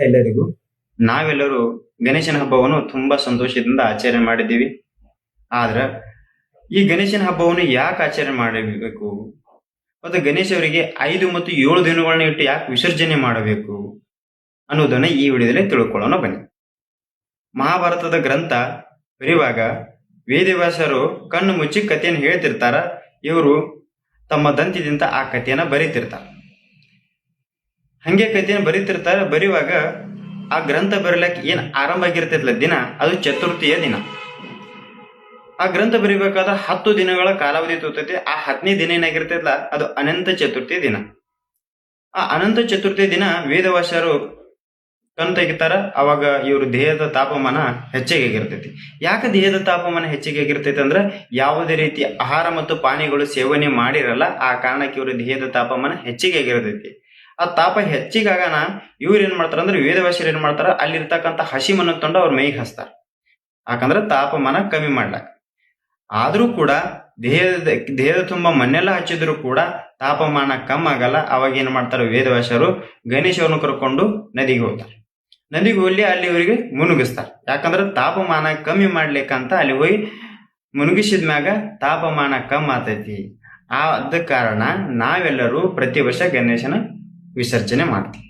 ಎಲ್ಲರಿಗೂ. ನಾವೆಲ್ಲರೂ ಗಣೇಶನ ಹಬ್ಬವನ್ನು ತುಂಬಾ ಸಂತೋಷದಿಂದ ಆಚರಣೆ ಮಾಡಿದ್ದೀವಿ. ಆದ್ರೆ ಈ ಗಣೇಶನ ಹಬ್ಬವನ್ನು ಯಾಕೆ ಆಚರಣೆ ಮಾಡಬೇಕು? ಮತ್ತು ಗಣೇಶ ಅವರಿಗೆ ಐದು ಮತ್ತು ಏಳು ದಿನಗಳನ್ನ ಇಟ್ಟು ಯಾಕೆ ವಿಸರ್ಜನೆ ಮಾಡಬೇಕು? ಅನ್ನೋದನ್ನ ಈ ವಿಡಿಯೋದಲ್ಲಿ ತಿಳ್ಕೊಳ್ಳೋಣ ಬನ್ನಿ. ಮಹಾಭಾರತದ ಗ್ರಂಥ ಬರೆಯುವಾಗ ವೇದವ್ಯಾಸರು ಕಣ್ಣು ಮುಚ್ಚಿ ಕಥೆಯನ್ನು ಹೇಳ್ತಿರ್ತಾರ. ಇವರು ತಮ್ಮ ದಂತದಿಂದ ಆ ಕಥೆಯನ್ನ ಬರೀತಿರ್ತಾರ. ಹಂಗೆ ಕಥೆಯನ್ನು ಬರೀತಿರ್ತಾರೆ ಬರೆಯುವಾಗ ಆ ಗ್ರಂಥ ಬರೀಲಕ್ಕೆ ಏನು ಆರಂಭ ಆಗಿರ್ತೈತಲ್ಲ ದಿನ? ಅದು ಚತುರ್ಥಿಯ ದಿನ. ಆ ಗ್ರಂಥ ಬರಿಬೇಕಾದ ಹತ್ತು ದಿನಗಳ ಕಾಲಾವಧಿ ತೋತೈತಿ ಆ ಹತ್ತನೇ ದಿನ ಏನಾಗಿರ್ತೈತಲ್ಲ ಅದು ಅನಂತ ಚತುರ್ಥಿ ದಿನ. ಆ ಅನಂತ ಚತುರ್ಥಿ ದಿನ ವೇದವಾಸರು ಕಣ್ ತೆಗಿತಾರ, ಅವಾಗ ಇವರು ದೇಹದ ತಾಪಮಾನ ಹೆಚ್ಚಿಗೆ ಆಗಿರ್ತೈತಿ. ಯಾಕೆ ದೇಹದ ತಾಪಮಾನ ಹೆಚ್ಚಿಗೆ ಆಗಿರ್ತೈತಿ ಅಂದ್ರೆ ಯಾವುದೇ ರೀತಿ ಆಹಾರ ಮತ್ತು ಪಾನೀಯಗಳು ಸೇವನೆ ಮಾಡಿರಲ್ಲ, ಆ ಕಾರಣಕ್ಕೆ ಇವರು ದೇಹದ ತಾಪಮಾನ ಹೆಚ್ಚಿಗೆ ಆಗಿರ್ತೈತಿ. ಆ ತಾಪ ಹೆಚ್ಚಿಗಾಗನ ಇವ್ರು ಏನ್ ಮಾಡ್ತಾರ ಅಂದ್ರೆ ವೇದವಾಸಿಯರು ಏನ್ ಮಾಡ್ತಾರ? ಅಲ್ಲಿರ್ತಕ್ಕಂಥ ಹಸಿ ಮನ ತಂದು ಅವ್ರ ಮೈಗೆ ಹಚ್ತಾರ. ಯಾಕಂದ್ರೆ ತಾಪಮಾನ ಕಮ್ಮಿ ಮಾಡ್ಲಾಕ. ಆದ್ರೂ ಕೂಡ ದೇಹದ ದೇಹದ ತುಂಬಾ ಮಣ್ಣೆಲ್ಲ ಹಚ್ಚಿದ್ರು ಕೂಡ ತಾಪಮಾನ ಕಮ್ಮಿ ಆಗಲ್ಲ. ಅವಾಗ ಏನ್ ಮಾಡ್ತಾರೆ ವೇದವ್ಯಾಸರು ಗಣೇಶವನ್ನು ಕರ್ಕೊಂಡು ನದಿಗೆ ಹೋಗ್ತಾರೆ. ನದಿಗೆ ಹೋಗಿ ಅಲ್ಲಿ ಇವರಿಗೆ ಮುನುಗಿಸ್ತಾರೆ ಯಾಕಂದ್ರೆ ತಾಪಮಾನ ಕಮ್ಮಿ ಮಾಡ್ಲಿಕ್ಕಂತ ಅಲ್ಲಿ ಹೋಗಿ ಮುನುಗಿಸಿದ ಮ್ಯಾಗ ತಾಪಮಾನ ಕಮ್ಮಿ ಆತೈತಿ ಆದ ಕಾರಣ ನಾವೆಲ್ಲರೂ ಪ್ರತಿ ವರ್ಷ ಗಣೇಶನ ವಿಸರ್ಜನೆ ಮಾಡ್ತೀವಿ.